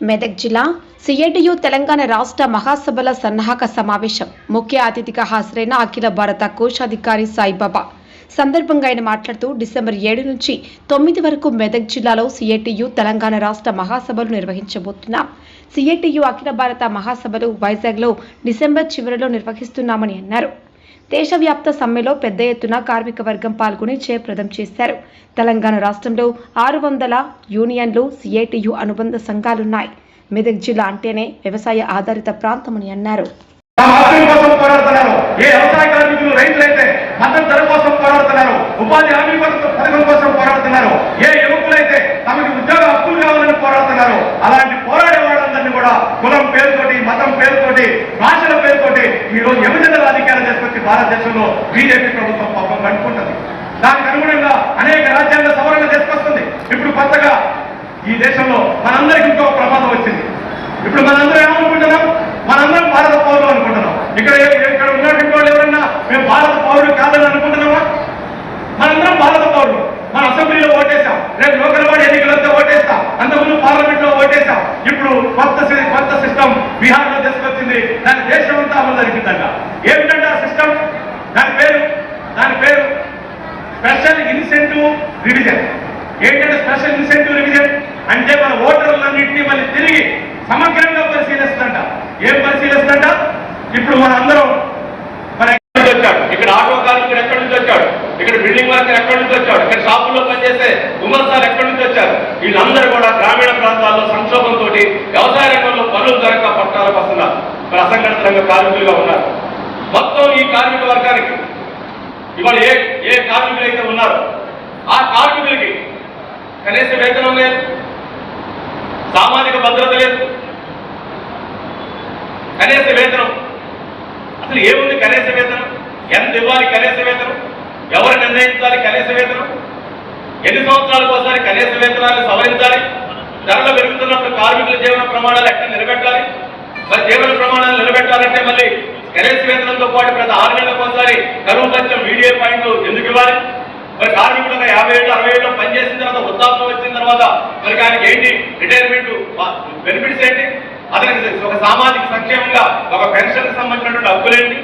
మెదక్ జిల్లా సిఐటియు తెలంగాణ రాష్ట్ర మహాసభల సన్నాహక సమావేశం. ముఖ్య అతిథిగా హాజరైన అఖిల భారత కోశాధికారి సాయిబాబా. సందర్భంగా ఆయన మాట్లాడుతూ డిసెంబర్ ఏడు నుంచి తొమ్మిది వరకు మెదక్ జిల్లాలో సిఐటియు తెలంగాణ రాష్ట్ర మహాసభలు నిర్వహించబోతున్నాం. సిఐటియు అఖిల భారత మహాసభలు వైజాగ్లో డిసెంబర్ చివరిలో నిర్వహిస్తున్నామని అన్నారు. దేశవ్యాప్త సమ్మెలో పెద్ద ఎత్తున కార్మిక వర్గం పాల్గొని జయప్రదం చేశారు. తెలంగాణ రాష్ట్రంలో ఆరు వందల యూనియన్లు సిఐటియు అనుబంధ సంఘాలున్నాయి. మెదక్ జిల్లా అంటేనే వ్యవసాయ ఆధారిత ప్రాంతమని అన్నారు. ఏ బీజేపీ ప్రభుత్వం పాపం కనుక్కుంటుంది దానికి అనుగుణంగా అనేక రాజ్యాంగ సవరణ తీసుకొస్తుంది ఇప్పుడు కొత్తగా ఈ దేశంలో మనందరికీ ఇంకో ప్రమాదం వచ్చింది. ఇప్పుడు మనందరం ఏమనుకుంటున్నాం? మనందరం భారత పౌరులు అనుకుంటున్నాం. ఇక్కడ ఇక్కడ ఉన్నటువంటి వాళ్ళు ఎవరన్నా మేము భారత పౌరులు కాదని అనుకుంటున్నామా మనందరం భారత పౌరులు. మన అసెంబ్లీలో ఓటేసాం రేపు లోకల్వాడి బాడీ ఎన్నికలతో ఓటేస్తాం. అంతకుముందు పార్లమెంట్లో ఓటేసాం ఇప్పుడు కొత్త సి- కొత్త సిస్టమ్ బీహార్లో తీసుకొచ్చింది. దాని దేశం అంతా అమలు జరిగిందంట. ఏమిటంటే ఆ సిస్టమ్ దాని పేరు దాని పేరు స్పెషల్ ఇన్సెంటివ్ రివిజన్. ఏంటంటే స్పెషల్ ఇన్సెంటివ్ రివిజన్ అంటే మన ఓటర్లన్నింటినీ మళ్ళీ తిరిగి సమగ్రంగా పరిశీలిస్తుందంట ఏం పరిశీలిస్తుందంట ఇప్పుడు మన అందరం మన ఎక్కడి నుంచి వచ్చాడు? ఇక్కడ ఆటో కార్మికుడు ఎక్కడి నుంచి వచ్చాడు? ఇక్కడ బిల్డింగ్ వర్కర్ ఎక్కడి నుంచి వచ్చాడు? ఇక్కడ షాపుల్లో పనిచేసే గుమస్తాలు ఎక్కడి నుంచి వచ్చారు? వీళ్ళందరూ కూడా గ్రామీణ ప్రాంతాల్లో సంక్షోభంతో వ్యవసాయ రంగంలో పనులు దొరక పట్టాలకు వస్తున్నారు. మరి అసంఘటిత రంగ కార్మికులుగా ఉన్నారు. మొత్తం ఈ కార్మిక వర్గానికి ఇవాళ ఏ ఏ కార్మికులు అయితే ఉన్నారో ఆ కార్మికులకి కనీస వేతనం లేదు సామాజిక భద్రత లేదు కనీస వేతనం. అసలు ఏముంది కనీస వేతనం? ఎంత ఇవ్వాలి కనీస వేతనం? ఎవరు నిర్ణయించాలి కనీస వేతనం? ఎన్ని సంవత్సరాలకు ఒకసారి కనీస వేతనాలు సవరించాలి? ధరలు పెరుగుతున్నప్పుడు కార్మికుల జీవన ప్రమాణాలు ఎక్కడ నిలబెట్టాలి? మరి జీవన ప్రమాణాలు నిలబెట్టాలంటే మళ్ళీ కనీస వేతనంతో పాటు ప్రతి ఆరు నెలలకు ఒకసారి కరువు పంచం మీడియా పాయింట్లు ఎందుకు ఇవ్వాలి? మరి కార్మికుడు ఒక యాభై ఏళ్ళు అరవై ఏళ్ళు పనిచేసిన తర్వాత వృద్ధాప్యం వచ్చిన తర్వాత మరి ఆయనకి ఏంటి? రిటైర్మెంట్ బెనిఫిట్స్ ఏంటి? అతనికి ఒక సామాజిక సంక్షేమంగా ఒక పెన్షన్ సంబంధించినటువంటి హక్కులేంటి